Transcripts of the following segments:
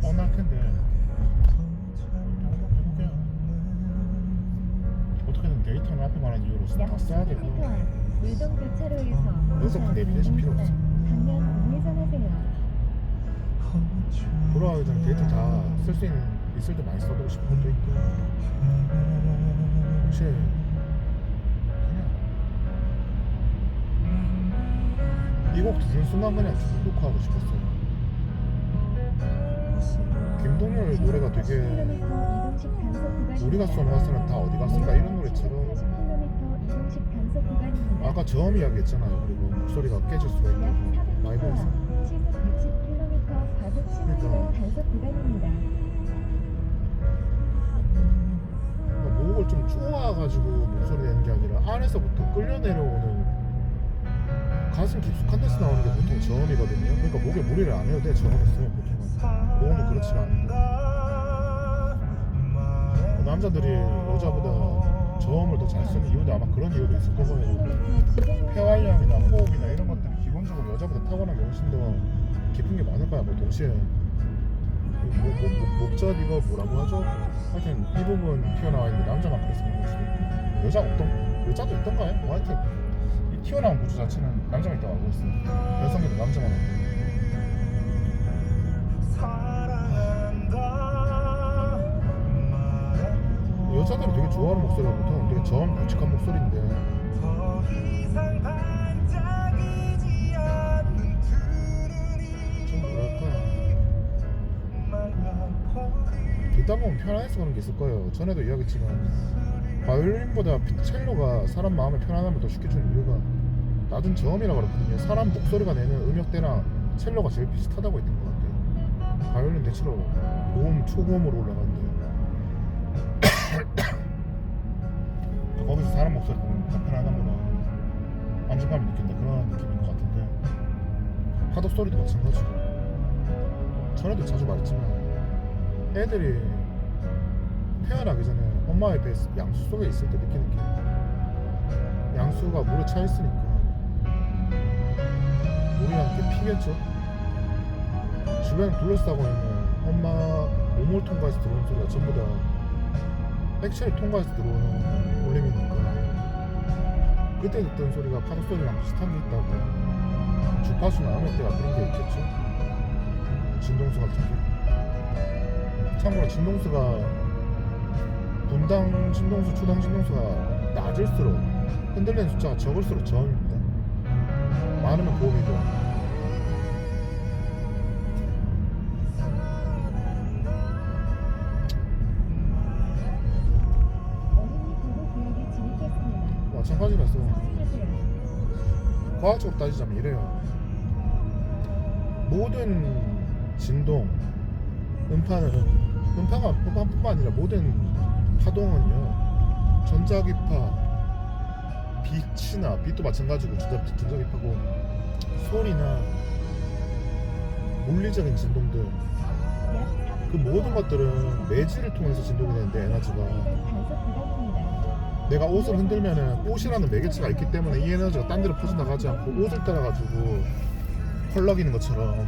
뻔할 텐데 해볼게요. 어떻게든 데이터는 앞에 말한 이유로 다약 써야 10km 되고 앞 물동 교차로에서 여기서 그 내비게이션 필요 없어. 방면 우회전하세요. 돌아가기 전에 데이터 다 쓸 수 있는 있을 때 많이 써두고 싶은 것도 있고 사실 그냥 이곡 들은 순간 그냥 쭉 녹화하고 싶었어요 김동률 노래가 되게 40km 이동식 단속 구간입니다. 우리가 쏜 화살은 다 어디 갔을까 이런 노래처럼 40km 이동식 단속 구간입니다. 아까 저음 이야기 했잖아요 그리고 목소리가 깨질 수가 400m 라이브에서 앞 시속 60km 과속 신호 그러니까. 단속 구간입니다. 그러니까 목을 좀 쪼아가지고 목소리 내는 게 아니라 안에서부터 끌려 내려오는 가슴 깊숙한 데서 나오는 게 보통 저음이거든요. 그러니까 목에 무리를 안 해도 돼 저음을 쓰면 보통 은 고음은 그렇지가 않은데 남자들이 여자보다 저음을 더 잘 쓰는 이유도 아마 그런 이유도 있을 거고요. 폐활량이나 호흡이나 이런 것들이 기본적으로 여자보다 타고나게 훨씬 더 깊은 게 많을 거야. 뭐 동시에 뭐, 뭐, 뭐, 목젖 이거 뭐라고 하죠? 하여튼 이 부분 튀어나와 있는 남자만 수도 있고 여자 어떤 여자도 있던가요? 뭐 하여튼 이 튀어나온 구조 자체는 남자가 있다고 알고 있어요. 여성에도 남자만 없고. 여자들이 되게 좋아하는 목소리가 보통 되게 저음 굵직한 목소리인데. 듣다 보면 편안해서 그런 게 있을 거예요. 전에도 이야기했지만 바이올린보다 첼로가 사람 마음에 편안함을 더 쉽게 주는 이유가 낮은 저음이라고 그러거든요. 사람 목소리가 내는 음역대랑 첼로가 제일 비슷하다고 했던 것 같아요 바이올린 대체로 고음, 초고음으로 올라가는데. 거기서 사람 목소리 보면 더 편안함보다 안정감을 느낀다 그런 느낌인 것 같은데. 파도 소리도 마찬가지고. 전에도 자주 말했지만 애들이 태어나기 전에 엄마의 배 양수 속에 있을 때 느끼는 게 양수가 물에 차 있으니까 함께 피겠죠 주변을 둘러싸고 있는 엄마 몸을 통과해서 들어오는 소리가 전부 다 액체를 통과해서 들어오는 울림이니까 그때 듣던 소리가 파도 소리랑 비슷한 게 있다고. 주파수나 음역대가 그런 게 있겠죠? 진동수 같은 게 참고로 진동수가 분당 진동수, 초당 진동수가 낮을수록 흔들리는 숫자가 적을수록 저음입니다. 많으면 고음이고 마찬가지라서. 과학적으로 따지자면 이래요. 모든 진동, 음파는 음파가 음파뿐만 아니라 모든 파동은요 전자기파, 빛이나 빛도 마찬가지고 전자 전자기파고 소리나 물리적인 진동들 약그 모든 것들은 매질을 통해서 진동이 되는데 에너지가 내가 옷을 흔들면은 옷이라는 매개체가 있기 때문에 이 에너지가 딴 데로 퍼져나가지 않고 옷을 따라가지고 펄럭이는 것처럼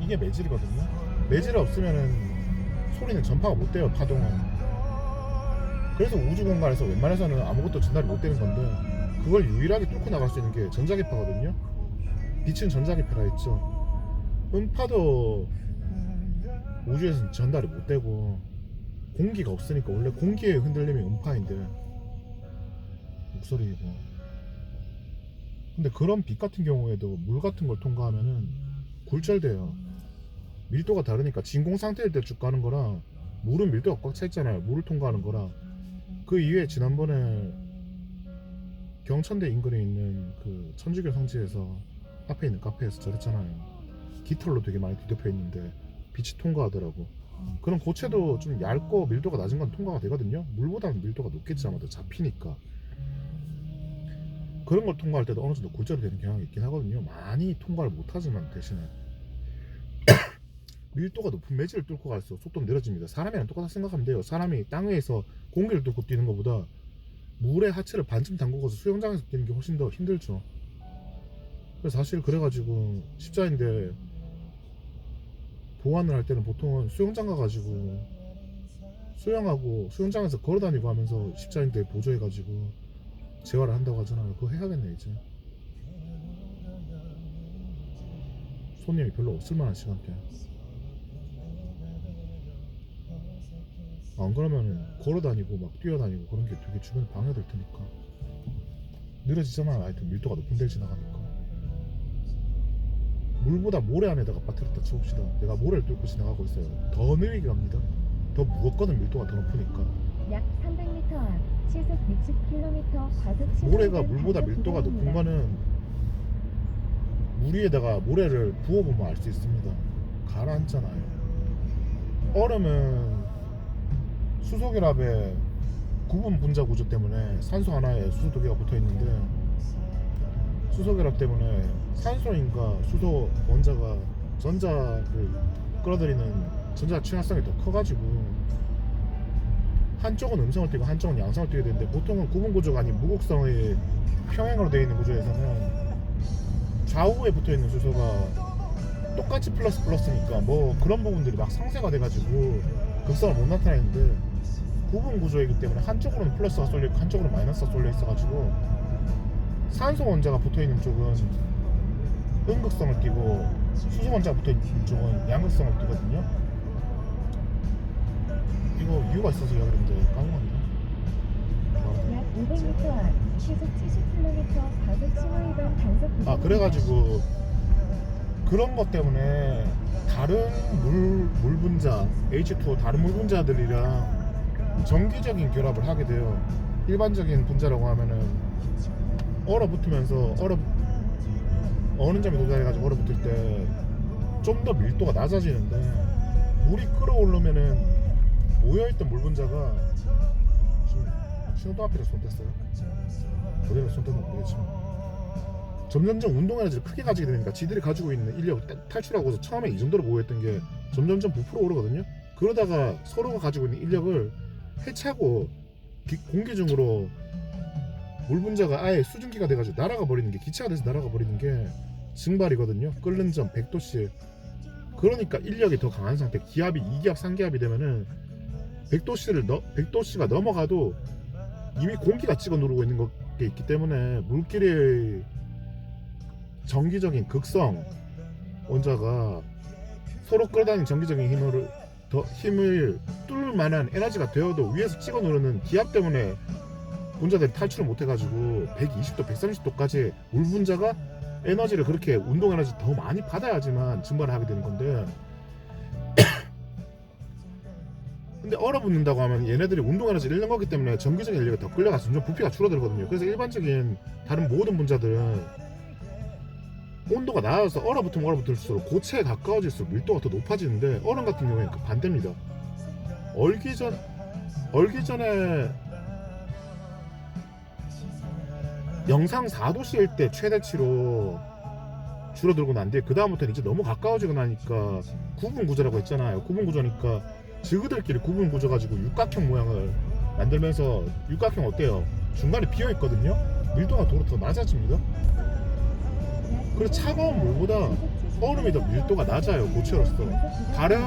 이게 매질이거든요. 매질이 없으면은 소리는 전파가 못 돼요, 파동은. 그래서 우주 공간에서 웬만해서는 아무것도 전달이 못 되는 건데 그걸 유일하게 뚫고 나갈 수 있는 게 전자기파거든요. 빛은 전자기파라 했죠. 음파도 우주에서는 전달이 못 되고 공기가 없으니까 원래 공기의 흔들림이 음파인데 목소리이고 근데 그런 빛 같은 경우에도 물 같은 걸 통과하면은 굴절돼요. 밀도가 다르니까 진공 상태일 때 쭉 가는 거랑 물은 밀도가 꽉 차 있잖아요. 물을 통과하는 거랑 그 이외에 지난번에 경천대 인근에 있는 그 천주교 성지에서 앞에 있는 카페에서 저랬잖아요. 깃털로 되게 많이 뒤덮여 있는데 빛이 통과하더라고 그런 고체도 좀 얇고 밀도가 낮은 건 통과가 되거든요. 물보다는 밀도가 높겠지 아마도 잡히니까. 그런 걸 통과할 때도 어느 정도 굴절이 되는 경향이 있긴 하거든요. 많이 통과를 못하지만 대신에 밀도가 높은 매질을 뚫고 갈수록 속도는 느려집니다. 사람이랑 똑같다 생각하면 돼요. 사람이 땅 위에서 공기를 뚫고 뛰는 것보다 물의 하체를 반쯤 담그고서 수영장에서 뛰는 게 훨씬 더 힘들죠. 사실 그래가지고 십자인데 보완을 할 때는 보통은 수영장 가가지고 수영하고 수영장에서 걸어다니고 하면서 십자인대 보조해가지고 재활을 한다고 하잖아요. 그거 해야겠네 이제. 손님이 별로 없을 만한 시간대. 안 그러면 걸어다니고 막 뛰어다니고 그런 게 되게 주변에 방해될 테니까 느려지잖아. 하여튼 밀도가 높은 데를 지나가니까. 물보다 모래 안에다가 빠뜨렸다 쳐봅시다. 내가 모래를 뚫고 지나가고 있어요. 더 느리게 갑니다. 더 무겁거든 밀도가 더 높으니까. 약 300m 앞 시속 60km 과속 신호 모래가 물보다 밀도가 높은. 거는 물 위에다가 모래를 부어보면 알 수 있습니다. 가라앉잖아요. 얼음은 수소 결합의 구분 분자 구조 때문에 산소 하나에 수소 두 개가 붙어 있는데 수소 결합 때문에 산소인과 수소 원자가 전자를 끌어들이는 전자 친화성이 더 커가지고 한쪽은 음성을 띄고 한쪽은 양성을 띄게 되는데 보통은 구분 구조가 아닌 무곡성의 평행으로 되어 있는 구조에서는 좌우에 붙어 있는 수소가 똑같이 플러스 플러스니까 뭐 그런 부분들이 막 상쇄가 돼가지고 극성을 못 나타내는데 구분 구조이기 때문에 한쪽으로는 플러스가 쏠려 있고 한쪽으로는 마이너스가 쏠려 있어가지고 산소 원자가 붙어 있는 쪽은 음극성을 띠고 수소 원자가 붙어 있는 쪽은 양극성을 띠거든요. 이거 이유가 있어서 여러분들 까먹었네. 약 500m 앞 시속 70km 과속 신호 위반 단속 구간입니다. 아 그래가지고 그런 것 때문에 다른 물, 물 분자 H2O 다른 물 분자들이랑 정기적인 결합을 하게 돼요 일반적인 분자라고 하면은 얼어붙으면서 얼어 어느 점에 도달해가지고 얼어붙을 때 좀 더 밀도가 낮아지는데 물이 끓어오르면은 모여있던 물 분자가 지금 신호등 앞에서 손 댔어요 그대로 손 댔는 모르겠지만 점점점 운동 에너지를 크게 가지게 되니까 지들이 가지고 있는 인력을 따- 탈출하고서 처음에 이 정도로 모였던 게 점점점 부풀어 오르거든요. 그러다가 서로가 가지고 있는 인력을 해차고 기- 공기 중으로 물 분자가 아예 수증기가 돼가지고 날아가 버리는 게 기체가 돼서 날아가 버리는 게 증발이거든요. 끓는 점 100도씨. 그러니까 인력이 더 강한 상태. 기압이 2기압, 3기압이 되면은 100도씨를 너, 100도씨가 넘어가도 이미 공기가 찍어 누르고 있는 게 있기 때문에 물길의 정기적인 극성 원자가 서로 끌어다니는 정기적인 힘을 더 힘을 뚫을 만한 에너지가 되어도 위에서 찍어 누르는 기압 때문에 분자들이 탈출을 못 해가지고 120도, 130도까지 물 분자가 에너지를 그렇게 운동 에너지 더 많이 받아야지만 증발을 하게 되는 건데 근데 얼어붙는다고 하면 얘네들이 운동 에너지를 잃는 거기 때문에 정기적인 인력이 더 끌려가서 점점 부피가 줄어들거든요. 그래서 일반적인 다른 모든 분자들은 온도가 낮아서 얼어붙으면 얼어붙을수록 고체에 가까워질수록 밀도가 더 높아지는데 얼음 같은 경우에는 그 반대입니다. 얼기 전 얼기 전에 영상 4도씨일 때 최대치로 줄어들고 난 뒤에 그 다음부터는 이제 너무 가까워지고 나니까 구분 구조라고 했잖아요. 구분 구조니까 지그들끼리 구분 구조 가지고 육각형 모양을 만들면서 육각형 어때요? 중간에 비어 있거든요. 밀도가 도로 더 낮아집니다. 그래서 차가운 물보다 얼음이 더 밀도가 낮아요 고체로서 다른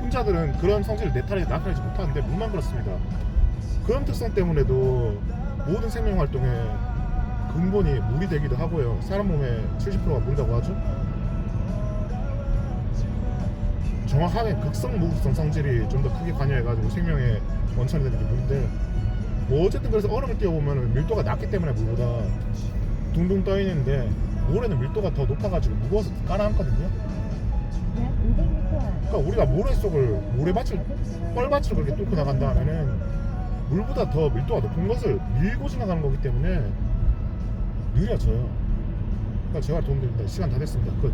분자들은 그런 성질을 나타내, 나타내지 못하는데 물만 그렇습니다 그런 특성 때문에도 모든 생명 활동의 근본이 물이 되기도 하고요 사람 몸의 70%가 물이라고 하죠 정확하게 극성 무극성 성질이 좀 더 크게 관여해가지고 생명의 원천이 되는 게 물인데 뭐 어쨌든 그래서 얼음을 띄워보면 밀도가 낮기 때문에 물보다 둥둥 떠 있는데 모래는 밀도가 더 높아가지고 무거워서 가라앉거든요. 약 500m 앞 그러니까 우리가 모래 속을 모래밭을 뻘밭을 그렇게 뚫고 나간다 하면은 물보다 더 밀도가 높은 것을 밀고 지나가는 거기 때문에 느려져요. 그러니까 제가 도움드립니다. 시간 다 됐습니다. 끝.